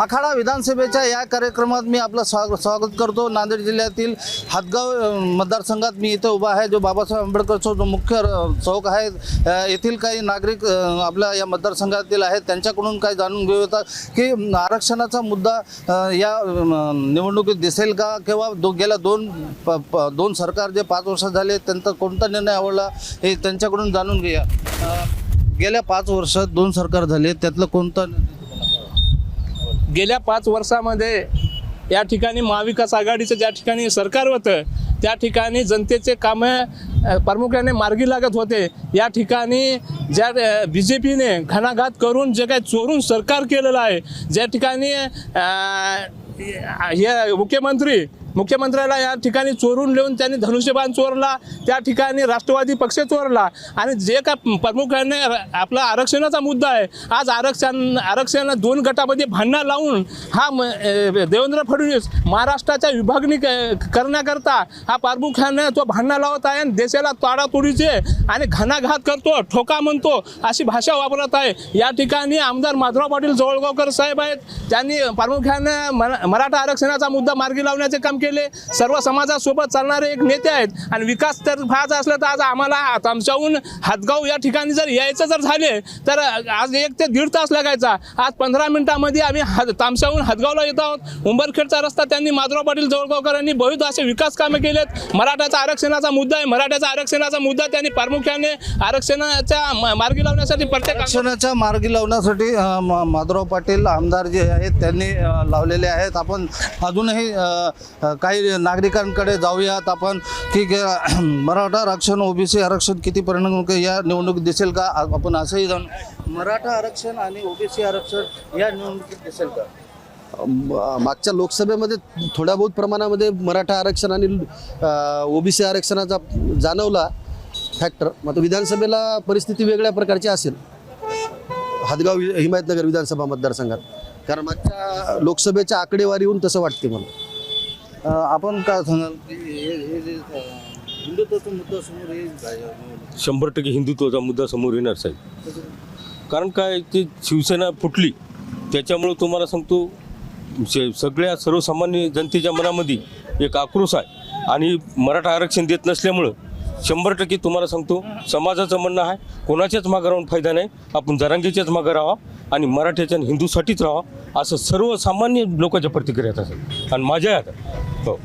आखाडा विधानसभेच्या या कार्यक्रमात मी आपलं स्वागत स्वागत करतो. नांदेड जिल्ह्यातील हातगाव मतदारसंघात मी इथं उभा आहे जो बाबासाहेब आंबेडकरचा जो मुख्य चौक आहे. येथील काही नागरिक आपल्या या मतदारसंघातील आहेत. त्यांच्याकडून काय जाणून घेऊ येतात की आरक्षणाचा मुद्दा या निवडणुकीत दिसेल का? किंवा दो गेल्या दोन प, प, दोन सरकार जे पाच वर्ष झाले त्यांचा कोणता निर्णय आवडला? हे त्यांच्याकडून जाणून घेऊया. गेल्या पाच वर्षात दोन सरकार झाले. त्यातलं कोणता निर्णय गेल्या पाच वर्षामध्ये या ठिकाणी महाविकास आघाडीचं ज्या ठिकाणी सरकार होतं त्या ठिकाणी जनतेचे कामं प्रामुख्याने मार्गी लागत होते. या ठिकाणी ज्या बी जे पीने घणाघात करून जे काही चोरून सरकार केलेलं आहे ज्या ठिकाणी हे मुख्यमंत्री मुख्यमंत्र्याला या ठिकाणी चोरून लिहून त्यांनी धनुष्यबाण चोरला त्या ठिकाणी राष्ट्रवादी पक्ष चोरला. आणि जे का प्रामुख्याने आपला आरक्षणाचा मुद्दा आहे आज आरक्षण आरक्षण दोन गटामध्ये भांडणं लावून हा म- देवेंद्र फडणवीस महाराष्ट्राच्या विभागणी क- करण्याकरता हा प्रामुख्याने तो भांडणं लावत आहे आणि देशाला ताडातोडीचे आणि घाणाघात करतो ठोका म्हणतो अशी भाषा वापरत आहे. या ठिकाणी आमदार माधुराव पाटील जवळगावकर साहेब आहेत. त्यांनी प्रामुख्याने मराठा आरक्षणाचा मुद्दा मार्गी लावण्याचे काम केले. सर्व समाजासोबत चालणारे एक नेते आहेत. आणि विकास तर व्हायचा असला तर आज आम्हाला आमच्याहून हातगाव या ठिकाणी जर यायचं जर झाले तर आज एक ते दीड तास लागायचा. आज पंधरा मिनिटामध्ये आम्ही हात तामशाहून हातगावला येत आहोत. उंबरखेडचा रस्ता त्यांनी माधुराव पाटील जवळगावकरांनी बहुविध असे विकास कामे केलेत. मराठाचा आरक्षणाचा मुद्दा आहे. मराठ्याचा आरक्षणाचा मुद्दा त्यांनी प्रामुख्याने आरक्षणाच्या मार्गी लावण्यासाठी प्रत्येक आरक्षणाच्या मार्गी लावण्यासाठी माधुराव म- पाटील आमदार जे आहेत त्यांनी लावलेले आहेत. आपण अजूनही काही नागरिकांकडे जाऊयात आपण की मराठा आरक्षण ओबीसी आरक्षण किती परिणाम या निवडणुकीत दिसेल का? आपण असंही जाऊन मराठा आरक्षण आणि ओबीसी आरक्षण या निवडणुकीत दिसेल का? मागच्या लोकसभेमध्ये थोड्या बहुत प्रमाणामध्ये मराठा आरक्षण आणि ओबीसी आरक्षणाचा जाणवला फॅक्टर मग विधानसभेला परिस्थिती वेगळ्या प्रकारची असेल. हदगाव हिमायतनगर विधानसभा मतदारसंघात. कारण मागच्या लोकसभेच्या आकडेवारीहून तसं वाटते मला. अ, आपण काय सांगाल? की हे हे जे अ, हिंदुत्वाचा मुद्दा समोर येईल या निवडणुकीत? शंभर टक्के हिंदुत्वाचा मुद्दा समोर येणार साहेब. कारण काय ते शिवसेना फुटली त्याच्यामुळं तुम्हाला सांगतो श- सगळ्या सर्वसामान्य जनतेच्या मनामध्ये एक आक्रोश आहे. आणि मराठा आरक्षण देत नसल्यामुळं शंभर टक्के तुम्हाला सांगतो समाजाचं म्हणणं आहे कोणाच्याच मागं राहून फायदा नाही आपण जरांगीच्याच मागं राहा आणि मराठ्याच्या आणि हिंदूसाठीच राहा असं सर्वसामान्य लोकांच्या प्रतिक्रियात असेल आणि माझ्या यात हो.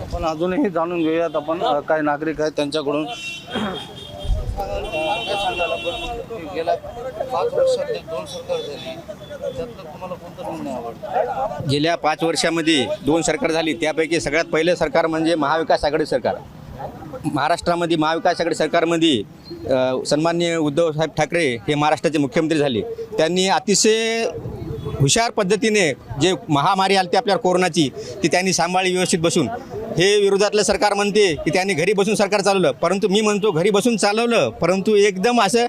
आपण अजूनही जाणून घेऊयात आपण काही नागरिक आहेत त्यांच्याकडून. काय सांगाल आपण? की गेल्या पाच वर्षात जे दोन सरकार झाली. त्यातलं तुम्हाला कोणतं निर्णय आवडतं? गेल्या पाच वर्षामध्ये दोन सरकार झाली. त्यापैकी सगळ्यात पहिले सरकार म्हणजे महाविकास आघाडी सरकार. महाराष्ट्रामध्ये महाविकास आघाडी सरकारमध्ये अ, सन्माननीय उद्धवसाहेब ठाकरे हे महाराष्ट्राचे मुख्यमंत्री झाले. त्यांनी अतिशय हुशार पद्धतीने जे महामारी आली ती आपल्या कोरोनाची ती त्यांनी सांभाळली व्यवस्थित बसून. हे विरोधातलं सरकार म्हणते की त्यांनी घरी बसून सरकार चालवलं. परंतु मी म्हणतो घरी बसून चालवलं परंतु एकदम असं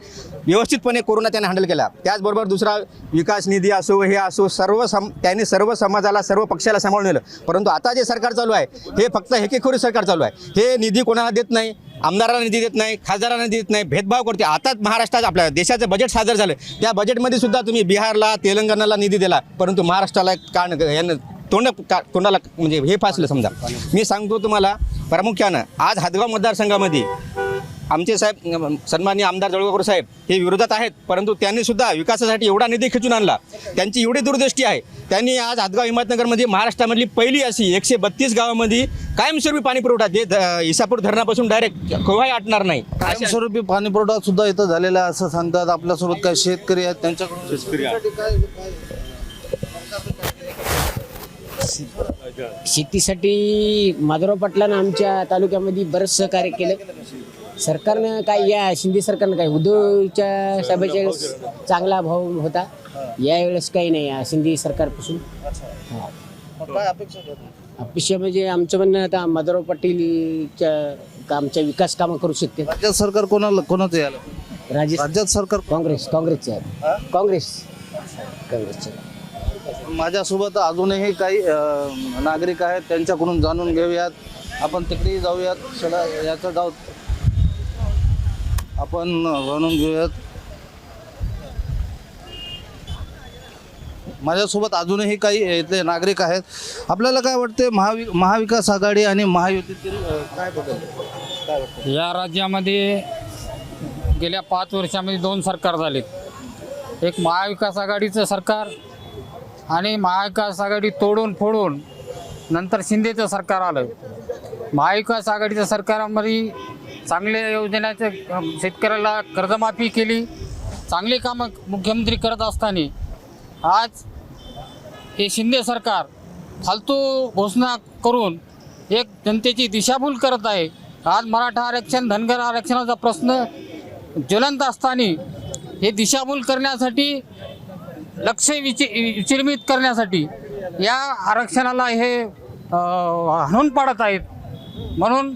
व्यवस्थितपणे कोरोना त्याने हँडल केला. त्याचबरोबर दुसरा विकास निधी असो हे असो सर्व सम त्यांनी सर्व समाजाला सर्व पक्षाला सांभाळून नेलं. परंतु आता जे सरकार चालू आहे हे फक्त हेकेखोरी सरकार चालू आहे. हे निधी कोणाला देत नाही? आमदारांना निधी देत नाही खासदारांना निधी देत नाही भेदभाव करते. आताच महाराष्ट्रात आपल्या देशाचं बजेट सादर झालं. त्या बजेटमध्ये सुद्धा तुम्ही बिहारला तेलंगणाला निधी दिला. परंतु महाराष्ट्राला कान यांना तोंड का तोंडाला म्हणजे हे फासलं समजा. मी सांगतो तुम्हाला प्रामुख्यानं आज हदगाव मतदारसंघामध्ये आमचे साहेब सन्मान्य आमदार जळगावकर साहेब हे विरोधात आहेत परंतु त्यांनी सुद्धा विकासासाठी एवढा निधी खेचून आणला. त्यांची एवढी दूरदृष्टी आहे. त्यांनी आज हातगाव हिमायतनगरमध्ये महाराष्ट्रामधली पहिली अशी एकशे बत्तीस गावामध्ये कायमस्वरूपी पाणी पुरवठा जे इसापूर धरणापासून डायरेक्ट केव्हाही आटणार नाही. कायमस्वरूपी पाणी पुरवठा सुद्धा इथं झालेला आहे असं सांगतात आपल्यासोबत काही शेतकरी आहेत त्यांच्याकडून शेतकरी शेतीसाठी माधवराव पाटलानं आमच्या तालुक्यामध्ये बरंच सहकार्य केलं. सरकारनं काय या शिंदे सरकारनं काय उद्धवच्या साहेबाच्या वेळेस चांगला भाव होता. यावेळेस काही नाही या शिंदे सरकारपासून. हा. काय अपेक्षा म्हणजे आमचं म्हणणं आता माधवराव पाटीलच्या आमच्या विकास कामं करू शकते. राज्यात सरकार कोणाला कोणाचं यायला? राजस्थान राज्यात सरकार काँग्रेस काँग्रेसचे आहे काँग्रेस. काँग्रेसचे. माझ्यासोबत अजूनही काही अ, नागरिक आहेत त्यांच्याकडून जाणून घेऊयात. आपण तिकडेही जाऊयात. चला याचं जाऊ आपण जाणून घेऊयात. माझ्यासोबत अजूनही काही इथले नागरिक आहेत. आपल्याला काय वाटते महावि महाविकास आघाडी आणि महायुतीतील काय बदल? काय वाटतं या राज्यामध्ये गेल्या पाच वर्षामध्ये दोन सरकार झालेत. एक महाविकास आघाडीचं सरकार आणि महाविकास आघाडी तोडून फोडून नंतर शिंदेचं सरकार आलं. महाविकास आघाडीच्या सरकारामध्ये चांगल्या योजनेचं शेतकऱ्याला कर्जमाफी केली चांगली कामं मुख्यमंत्री करत असताना आज हे शिंदे सरकार फालतू घोषणा करून एक जनतेची दिशाभूल करत आहे. आज मराठा आरक्षण धनगर आरक्षणाचा प्रश्न ज्वलंत असताना हे दिशाभूल करण्यासाठी लक्ष विचि विचिर्मित करण्यासाठी या आरक्षणाला हे हणून हाणून पाडत आहेत. म्हणून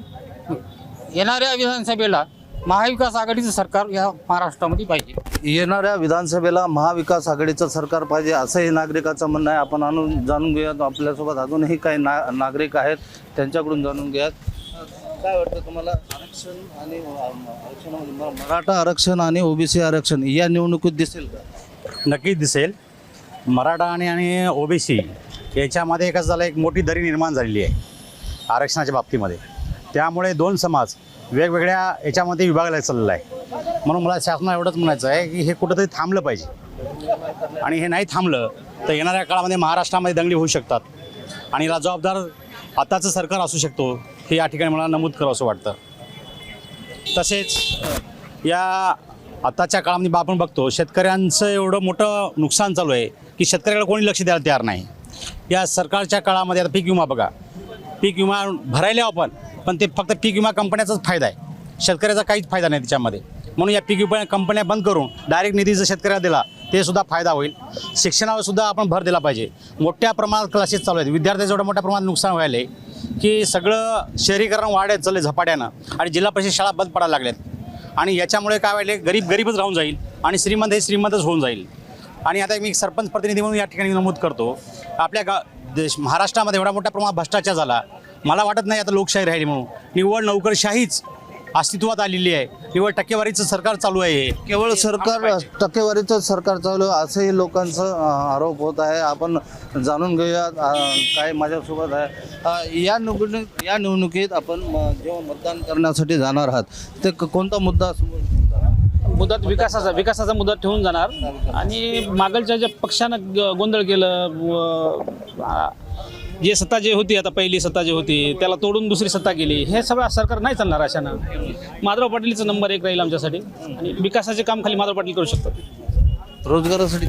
येणाऱ्या विधानसभेला महाविकास आघाडीचं सरकार या महाराष्ट्रामध्ये पाहिजे. येणाऱ्या विधानसभेला महाविकास आघाडीचं सरकार पाहिजे असंही नागरिकाचं म्हणणं आहे. आपण आणून जाणून घेऊयात. आपल्यासोबत अजूनही काही ना नागरिक आहेत. त्यांच्याकडून जाणून घेऊयात. काय वाटतं तुम्हाला? आरक्षण आणि आरक्षणामध्ये म- मराठा आरक्षण आणि ओबीसी आरक्षण या निवडणुकीत दिसेल का? नक्कीच दिसेल. मराठा आणि आणि ओबीसी याच्यामध्ये एकच झालं एक मोठी दरी निर्माण झालेली आहे आरक्षणाच्या बाबतीमध्ये. त्यामुळे दोन समाज वेगवेगळ्या याच्यामध्ये विभागाला चाललेला आहे. म्हणून मला शासनाला एवढंच म्हणायचं आहे की हे कुठंतरी थांबलं पाहिजे. आणि हे नाही थांबलं तर येणाऱ्या काळामध्ये महाराष्ट्रामध्ये दंगली होऊ शकतात. आणि याला जबाबदार आताचं सरकार असू शकतो हे या ठिकाणी मला नमूद करावं असं वाटतं. तसेच या आताच्या काळामध्ये आपण बघतो शेतकऱ्यांचं एवढं मोठं नुकसान चालू आहे की शेतकऱ्याला कोणी लक्ष द्यायला तयार नाही. या सरकारच्या काळामध्ये आता पीक विमा बघा. पीक विमा भरायला आपण पण ते फक्त पीक विमा कंपन्याचाच फायदा आहे. शेतकऱ्याचा काहीच फायदा नाही त्याच्यामध्ये. म्हणून या पीक विमा कंपन्या बंद करून डायरेक्ट निधी जर शेतकऱ्याला दिला ते सुद्धा फायदा होईल. शिक्षणावर सुद्धा आपण भर दिला पाहिजे. मोठ्या प्रमाणात क्लासेस चालू आहेत. विद्यार्थ्याचं एवढं मोठ्या प्रमाणात नुकसान व्हायला की सगळं शहरीकरण वाढत चाललं झपाट्यानं आणि जिल्हा परिषद शाळा बंद पडायला लागल्यात. आणि याच्यामुळे काय व्हायले गरीब गरीबच राहून जाईल आणि श्रीमंत हे श्रीमंतच होऊन जाईल. आणि आता मी सरपंच प्रतिनिधी म्हणून या ठिकाणी नमूद करतो. आपल्या गा देश महाराष्ट्रामध्ये एवढा मोठ्या प्रमाणात भ्रष्टाचार झाला. मला वाटत नाही आता लोकशाही राहिली म्हणून. निव्वळ नोकरशाहीच अस्तित्वात आलेली आहे. निव्वळ टक्केवारीचं सरकार चालू आहे. केवळ सरकार टक्केवारीचं सरकार चालू आहे असंही लोकांचं आरोप होत आहे. आपण जाणून घेऊया काय माझ्यासोबत आहे. या निवडणूक या निवडणुकीत आपण म, जेव्हा मतदान करण्यासाठी जाणार आहात ते क- कोणता मुद्दा मुदत विकासाचा विकासाचा मुदत ठेवून जाणार. आणि मागलच्या ज्या पक्षानं ग- गोंधळ केलं जे सत्ता जे होती आता पहिली सत्ता जी होती त्याला तोडून दुसरी सत्ता केली हे सगळं सरकार नाही चालणार अशानं. माधव पाटीलचा नंबर एक राहील आमच्यासाठी. आणि विकासाचे काम खाली माधव पाटील करू शकतात. रोजगारासाठी?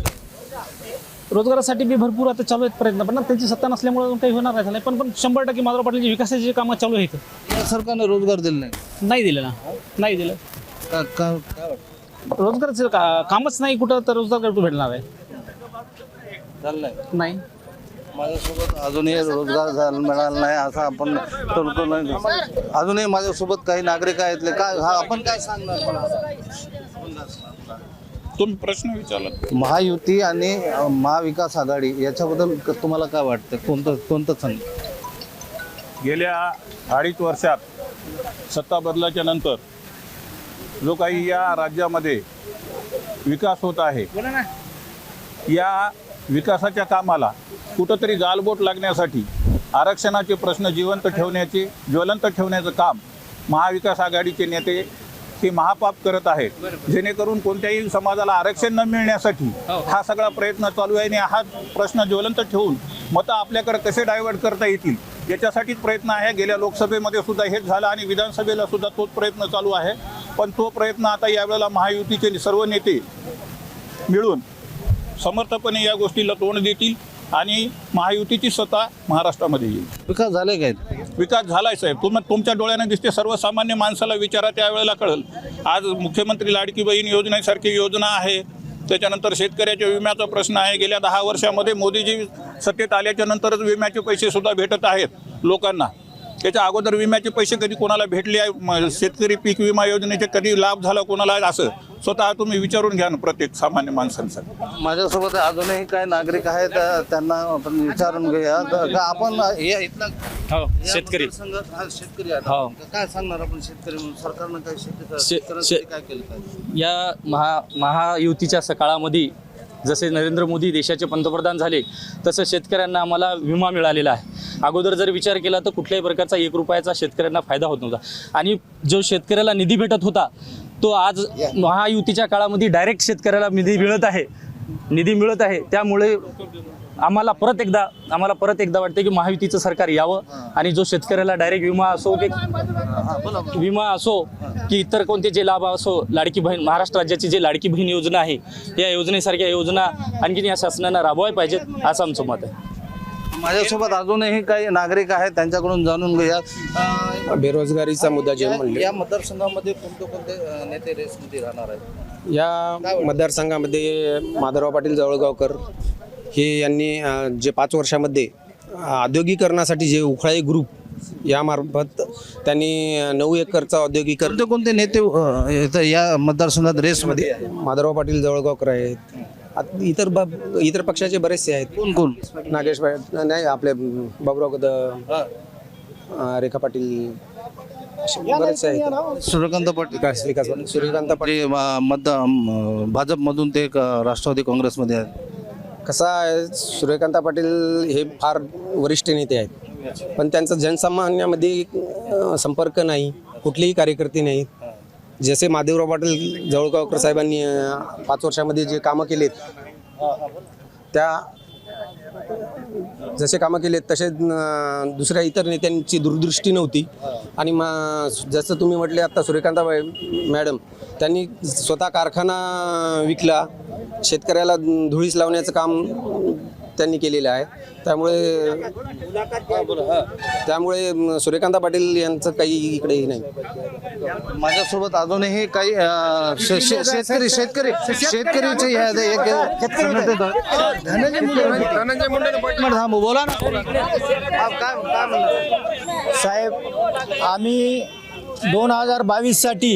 रोजगारासाठी बी भरपूर आता चालू आहेत प्रयत्न पण ना त्यांची सत्ता नसल्यामुळे काही होणार नाही झालं पण पण शंभर टक्के माधव पाटीलची विकासाची कामं चालू आहेत. सरकारने रोजगार दिले नाही. नाही दिलं ना. नाही दिलं. रोजगाराचं कामच नाही कुठं तर रोजगार कुठं भेटणार आहे? नाही. माझ्यासोबत अजूनही रोजगार झाला मिळाला नाही असं आपण टोलतो नाही अजूनही माझ्यासोबत काही नागरिक आहेत काय हा आपण काय सांगणार? तुम्ही प्रश्न विचारला. महायुती आणि अ, महाविकास आघाडी याच्याबद्दल क- तुम्हाला काय वाटतं? कोणतं कोणतं सांग? गेल्या अडीच वर्षात सत्ता बदलाच्या नंतर जो काही या राज्यामध्ये विकास होत आहे या विकासाच्या कामाला कुठंतरी गालबोट लागण्यासाठी आरक्षणाचे प्रश्न जिवंत ठेवण्याचे ज्वलंत ठेवण्याचं काम महाविकास आघाडीचे नेते ते महापाप करत आहेत. जेणेकरून कोणत्याही समाजाला आरक्षण न मिळण्यासाठी हा सगळा प्रयत्न चालू आहे आणि हा प्रश्न ज्वलंत ठेवून मतं आपल्याकडे कसे डायव्हर्ट करता येतील याच्यासाठीच प्रयत्न आहे. गेल्या लोकसभेमध्ये सुद्धा हेच झालं आणि विधानसभेला सुद्धा तोच प्रयत्न चालू आहे. पण तो प्रयत्न आता यावेळेला महायुतीचे सर्व नेते मिळून समर्थपणे या गोष्टीला तोंड देतील आणि महायुतीची सत्ता महाराष्ट्रामध्ये येईल. विकास झाले काय? विकास झालाय साहेब. तुम तुमच्या डोळ्याने दिसते सर्वसामान्य माणसाला विचारा त्यावेळेला कळल. आज मुख्यमंत्री लाडकी बहीण योजनेसारखी योजना आहे. त्याच्यानंतर शेतकऱ्याच्या विम्याचा प्रश्न आहे. गेल्या दहा वर्षामध्ये मोदीजी सत्तेत आल्याच्या नंतरच विम्याचे पैसे सुद्धा भेटत आहेत लोकांना. त्याच्या अगोदर विम्याचे पैसे कधी कोणाला भेटले आहे? शेतकरी पीक विमा योजनेचे कधी लाभ झाला कोणाला असं स्वतः तुम्ही विचारून घ्या ना प्रत्येक सामान्य माणसांसाठी. माझ्यासोबत अजूनही काही नागरिक आहेत त्यांना आपण विचारून घेऊया. क- का आपण इथला हो शेतकरी. हा शेतकरी हो. काय सांगणार आपण शेतकरी म्हणून? सरकारनं काय शेती शे- शेतकऱ्यांसाठी शे- काय केलं पाहिजे? या महा महायुतीच्या स- काळामध्ये जसे नरेंद्र मोदी देशाचे पंतप्रधान झाले तसं शेतकऱ्यांना आम्हाला विमा मिळालेला आहे. अगोदर जर विचार केला तर कुठल्याही प्रकारचा एक रुपयाचा शेतकऱ्यांना फायदा होत नव्हता. आणि जो शेतकऱ्याला निधी भेटत होता तो आज महायुतीच्या काळामध्ये डायरेक्ट शेतकऱ्याला निधी मिळत आहे. निधी मिळत आहे. त्यामुळे आम्हाला परत एकदा आम्हाला परत एकदा वाटते की महायुतीचं सरकार यावं आणि जो शेतकऱ्याला डायरेक्ट विमा असो की विमा असो की इतर कोणते जे लाभ असो लाडकी बहीण महाराष्ट्र राज्याची जे लाडकी बहीण योजना आहे या योजनेसारख्या योजना आणखीन या शासनानं राबवायला पाहिजेत असं आमचं मत आहे. माझ्यासोबत अजूनही काही नागरिक आहेत त्यांच्याकडून जाणून घेऊया. बेरोजगारीचा मुद्दा जे या- म्हणले. या मतदारसंघामध्ये कोणते कोणते नेते रेसमध्ये राहणार आहेत? या मतदारसंघामध्ये माधवराव पाटील जवळगावकर हे यांनी जे पाच वर्षामध्ये औद्योगिकरणासाठी जे उखळाई ग्रुप यामार्फत त्यांनी नऊ एकरचा औद्योगिकरण कोणते कोणते नेते या मतदारसंघात रेसमध्ये? माधवराव पाटील जवळगावकर आहेत. इतर ब- इतर पक्षाचे बरेचसे आहेत. कोण कोण? नागेश नाही आपले बाबुराव कदम अ, रेखा पाटील बरेचसे आहेत. सूर्यकांत पाटील. विकास सूर्यकांत पाटील. ते मतदार भाजपमधून ते क- राष्ट्रवादी काँग्रेसमध्ये आहेत. कसं आहे सूर्यकांत पाटील हे फार वरिष्ठ नेते आहेत. पण त्यांचा जनसामान्यामध्ये अं, संपर्क नाही कुठलेही कार्यकर्ते नाहीत जसे महादेवराव पाटील जवळगावकर साहेबांनी अं, पाच वर्षामध्ये जे कामं केलेत त्या जसे कामं केले तसे दुसऱ्या इतर नेत्यांची दूरदृष्टी नव्हती. आणि मा जसं तुम्ही म्हटले आता सूर्यकांताबाई मॅडम त्यांनी स्वतः कारखाना विकला शेतकऱ्याला धुळीस लावण्याचं काम त्यांनी केलेलं आहे. त्यामुळे त्यामुळे सूर्यकांता पाटील यांचं काही इकडे नाही. माझ्यासोबत अजूनही काही अ, शे- शे- शेतकरी शेतकरी शेतकरीचे हे एक धनंजय मुंडे थांबू बोला ना. आप काय काय म्हणणार? साहेब आम्ही दोन हजार बावीससाठी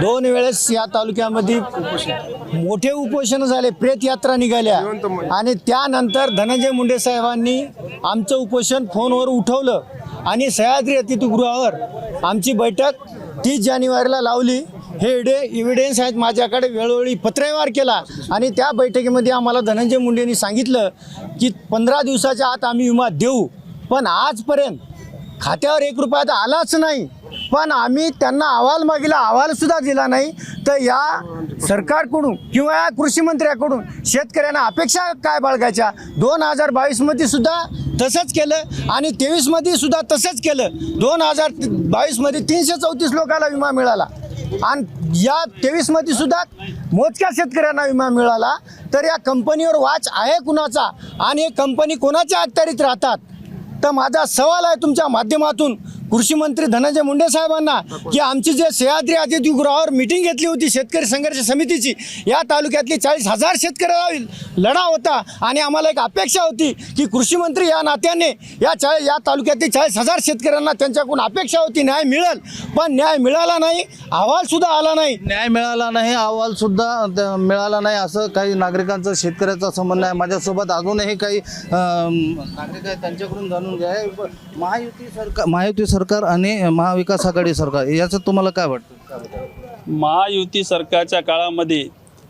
दोन वेळेस या तालुक्यामध्ये मोठे उपोषण झाले प्रेत यात्रा निघाल्या. आणि त्यानंतर धनंजय मुंडे साहेबांनी आमचं उपोषण फोनवर उठवलं. आणि सह्याद्री अतिथीगृहावर आमची बैठक तीस जानेवारीला लावली. हे इडे एव्हिडेन्स आहेत माझ्याकडे वेळोवेळी पत्रव्यवहार केला. आणि त्या बैठकीमध्ये आम्हाला धनंजय मुंडेंनी सांगितलं की पंधरा दिवसाच्या आत आम्ही विमा देऊ. पण आजपर्यंत खात्यावर एक रुपया तर आलाच नाही. पण आम्ही त्यांना अहवाल मागिला अहवाल सुद्धा दिला नाही. तर या सरकारकडून किंवा या कृषीमंत्र्याकडून शेतकऱ्यांना अपेक्षा काय बाळगायच्या? दोन हजार बावीसमध्ये सुद्धा तसंच केलं आणि तेवीसमध्ये सुद्धा तसंच केलं. दोन हजार बावीसमध्ये तीनशे चौतीस लोकांना विमा मिळाला. आणि या तेवीसमध्ये सुद्धा मोजक्या शेतकऱ्यांना विमा मिळाला. तर या कंपनीवर वाच आहे कुणाचा? आणि हे कंपनी कोणाच्या अखत्यारीत राहतात? तर माझा सवाल आहे तुमच्या माध्यमातून. कृषी मंत्री धनंजय मुंडे साहेबांना की आमची जे सह्याद्री अतिथीगृहावर मिटिंग घेतली होती शेतकरी संघर्ष समितीची या तालुक्यातली चाळीस हजार शेतकऱ्याला लढा होता आणि आम्हाला एक अपेक्षा होती की कृषी मंत्री या नात्याने या चाळी या तालुक्यातील चाळीस हजार शेतकऱ्यांना त्यांच्याकडून अपेक्षा होती न्याय मिळेल. पण न्याय मिळाला नाही अहवाल सुद्धा आला नाही. न्याय मिळाला नाही अहवाल सुद्धा द- मिळाला नाही असं काही नागरिकांचं शेतकऱ्याचं संबंध आहे. माझ्यासोबत अजूनही काही नागरिक आहेत त्यांच्याकडून जाणून घ्या. महायुती सरकार महायुती सरकार आणि महाविकास आघाडी सरकार याचं तुम्हाला काय वाटतं काय वाटतं? महायुती सरकारच्या काळामध्ये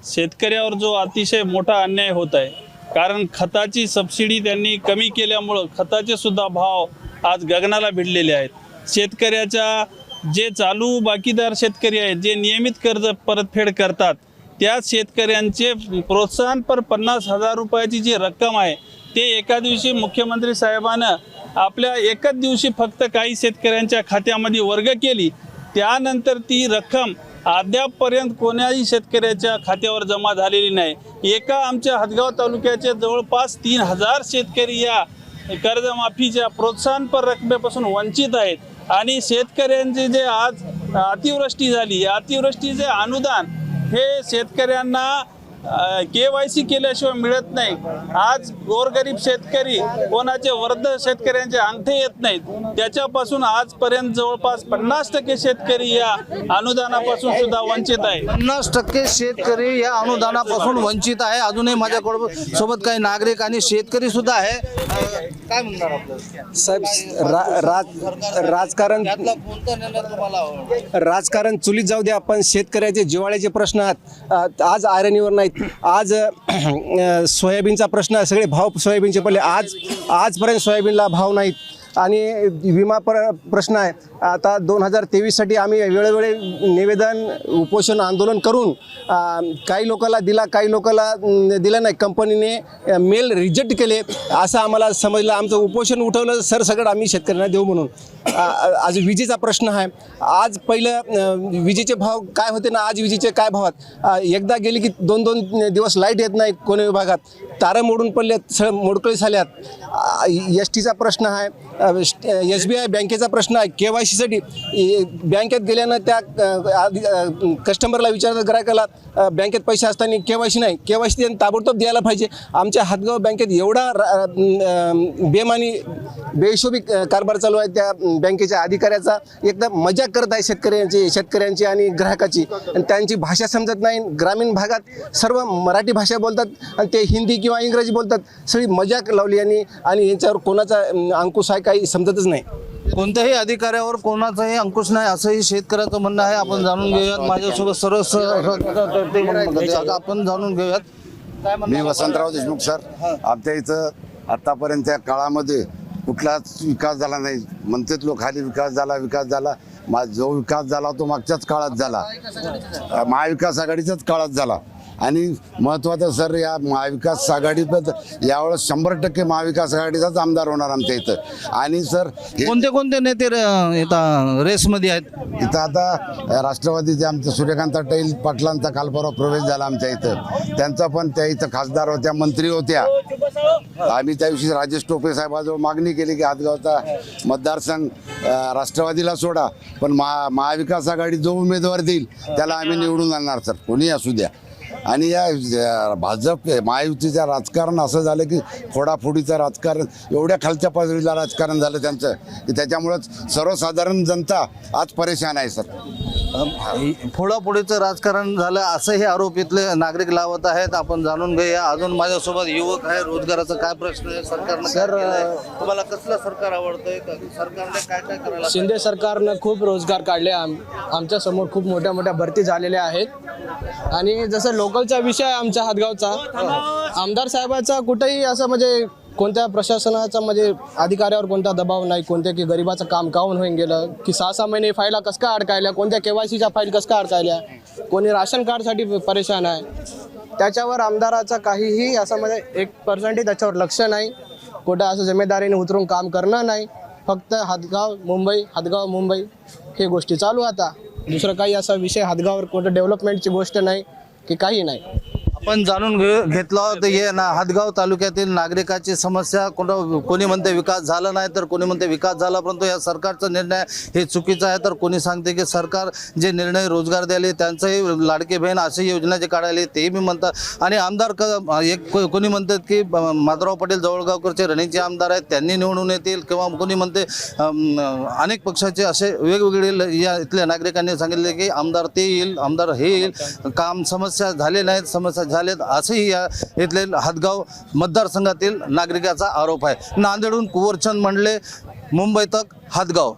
शेतकऱ्यावर जो अतिशय मोठा अन्याय होत आहे कारण खताची सबसिडी त्यांनी कमी केल्यामुळं खताचे सुद्धा भाव आज गगनाला भिडलेले आहेत शेतकऱ्याच्या जे चालू बाकीदार शेतकरी आहेत जे नियमित कर्ज परतफेड करतात त्या शेतकऱ्यांचे प्रोत्साहनपर पन्नास हजार रुपयाची जी रक्कम आहे ते एका दिवशी मुख्यमंत्री साहेबानं आपल्या एकच दिवशी फक्त काही शेतकऱ्यांच्या खात्यामध्ये वर्ग केली त्यानंतर ती रक्कम अद्यापपर्यंत कोण्याही शेतकऱ्याच्या खात्यावर जमा झालेली नाही. एका आमच्या हदगाव तालुक्याचे जवळपास तीन हजार शेतकरी या कर्जमाफीच्या प्रोत्साहनपर रकमेपासून वंचित आहेत. आणि शेतकऱ्यांचे जे आज अतिवृष्टी झाली या अतिवृष्टीचे अनुदान हे शेतकऱ्यांना के वाय सी केल्याशिवाय मिळत नाही. आज गोरगरीब शेतकरी कोणाचे वर्ध शेतकऱ्यांचे अंगठे येत नाहीत. त्याच्यापासून आजपर्यंत जवळपास पन्नास टक्के शेतकरी या अनुदानापासून सुद्धा वंचित आहे. पन्नास टक्के शेतकरी या अनुदानापासून वंचित आहे. अजूनही माझ्याकडं सोबत काही नागरिक आणि शेतकरी सुद्धा आहे. काय म्हणणार आपलं? साहेब रा- राज राजकारण? राजकारण चुलीत जाऊ द्या पण शेतकऱ्याचे जिव्हाळ्याचे प्रश्न आहेत. आज आयरणीवर नाहीत आज सोयाबीनचा प्रश्न सगळे भाव सोयाबीनचे पडले. आज आजपर्यंत सोयाबीनला भाव नाहीत. आणि विमा प्र प्रश्न आहे. आता दोन हजार तेवीससाठी आम्ही वेळोवेळी निवेदन उपोषण आंदोलन करून काही लोकांना दिला काही लोकांना दिला नाही. कंपनीने मेल रिजेक्ट केले असं आम्हाला समजलं. आमचं उपोषण उठवलं सर सगळं आम्ही शेतकऱ्यांना देऊ म्हणून. आज विजेचा प्रश्न आहे. आज पहिलं विजेचे भाव काय होते ना आज विजेचे काय भाव आहेत एकदा गेली की दोन दोन दिवस लाइट येत नाही कोणी विभागात. तारं मोडून पडल्यात सळ मोडकळी झाल्यात एस टीचा प्रश्न आहे. एस बी आय बँकेचा प्रश्न आहे. के वाय सीसाठी बँकेत गेल्यानं त्या कस्टमरला विचारलं ग्राहकाला बँकेत पैसे असताना के वाय सी नाही. के वाय सी त्यांनी ताबडतोब द्यायला पाहिजे. आमच्या हातगाव बँकेत एवढा रा- बेमानी बेहिशोबी कारभार चालू आहे. त्या बँकेच्या अधिकाऱ्याचा एकदम मजाक करत आहे शेतकऱ्यांची शेतकऱ्यांची आणि ग्राहकाची. आणि त्यांची भाषा समजत नाही. ग्रामीण भागात सर्व मराठी भाषा बोलतात आणि ते हिंदी किंवा इंग्रजी बोलतात. सगळी मजाक लावली यांनी आणि यांच्यावर कोणाचा अंकुश आहे काही समजतच नाही. कोणत्याही अधिकाऱ्यावर कोणाचाही अंकुश नाही असंही शेतकऱ्याचं म्हणणं आहे. आपण जाणून घेऊयात. माझ्यासोबत सर्व स- आपण जाणून घेऊयात. मी? वसंतराव देशमुख सर. आमच्या इथं आतापर्यंत काळामध्ये कुठलाच विकास झाला नाही. म्हणतात लोक खाली विकास झाला विकास झाला. मा जो विकास झाला तो मागच्याच काळात झाला. महाविकास आघाडीच्याच काळात झाला. आणि महत्त्वाचं सर या महाविकास आघाडीत यावेळेस शंभर टक्के महाविकास आघाडीचाच आमदार होणार आमच्या इथं. आणि सर कोणते कोणते नेते रे- इथं रेसमध्ये आहेत? इथं आता राष्ट्रवादीचे आमचे सूर्यकांत टैल पाटलांचा काल परवा प्रवेश झाला आमच्या इथं. त्यांचा पण त्या इथं खासदार होत्या मंत्री होत्या. आम्ही त्या दिवशी राजेश टोपे साहेबाजवळ मागणी केली की हातगावचा मतदारसंघ अं, राष्ट्रवादीला सोडा. पण महा महाविकास आघाडी जो उमेदवार देईल त्याला आम्ही निवडून आणणार सर. कोणी असू द्या. आणि या भाजप महायुतीचं राजकारण असं झालं की फोडाफोडीचं राजकारण एवढ्या खालच्या पातळीला राजकारण झालं त्यांचं की त्याच्यामुळंच सर्वसाधारण जनता आज परेशान आहे सर. फोडाफोडीचं राजकारण झालं असंही आरोप इथले नागरिक लावत आहेत. आपण जाणून घेऊया अजून माझ्यासोबत युवक आहे रोजगाराचा काय प्रश्न आहे? सरकारनं सर तुम्हाला कसलं सरकार आवडतंय? सरकारने काय काय करायला शिंदे सरकारनं खूप रोजगार काढले. आम आमच्यासमोर खूप मोठ्या मोठ्या भरती झालेल्या आहेत. आणि जसं लोकलचा विषय आहे आमच्या हातगावचा. आमदार साहेबाचा कुठेही असं म्हणजे कोणत्या प्रशासनाचा म्हणजे अधिकाऱ्यावर कोणता दबाव नाही कोणत्या की गरिबाचं काम काऊन होऊन गेलं की सहा सहा महिने फाईला कसं काय अडकायल्या कोणत्या केवायसीच्या फाईल कसं काय अडकायल्या कोणी राशन कार्डसाठी परेशान आहे. त्याच्यावर आमदाराचा काहीही असं म्हणजे एक पर्सेंटही त्याच्यावर लक्ष नाही. कुठं असं जिम्मेदारीने उतरून काम करणं नाही. फक्त हातगाव मुंबई हातगाव मुंबई हे गोष्टी चालू आता. दुसरं काही असा विषय हातगावर कुठं डेव्हलपमेंटची गोष्ट नाही. की काही नाही. आपण जाणून घे घेतला तर हे ना हातगाव तालुक्यातील नागरिकाची समस्या कोण कोणी म्हणते विकास झाला नाही तर कोणी म्हणते विकास झाला परंतु या सरकारचा निर्णय हे चुकीचा आहे. तर कोणी सांगते की सरकार जे निर्णय रोजगार द्यायले त्यांचंही लाडके बहीण अशी योजना जे काढायले तेही मी म्हणतात आणि आमदार क एक कोणी म्हणतात की माधवराव पटेल जवळगावकरचे रणीचे आमदार आहेत त्यांनी निवडून येतील किंवा कोणी म्हणते अनेक पक्षाचे असे वेगवेगळे ल- या इथल्या नागरिकांनी सांगितले की आमदार ते येईल आमदार हे येईल. काम समस्या झाले नाहीत समस्या झालेत. असंही या इथले हदगाव मतदारसंघातील नागरिकाचा आरोप आहे. नांदेडहून कुवरचंद मंडले मुंबई तक हदगाव.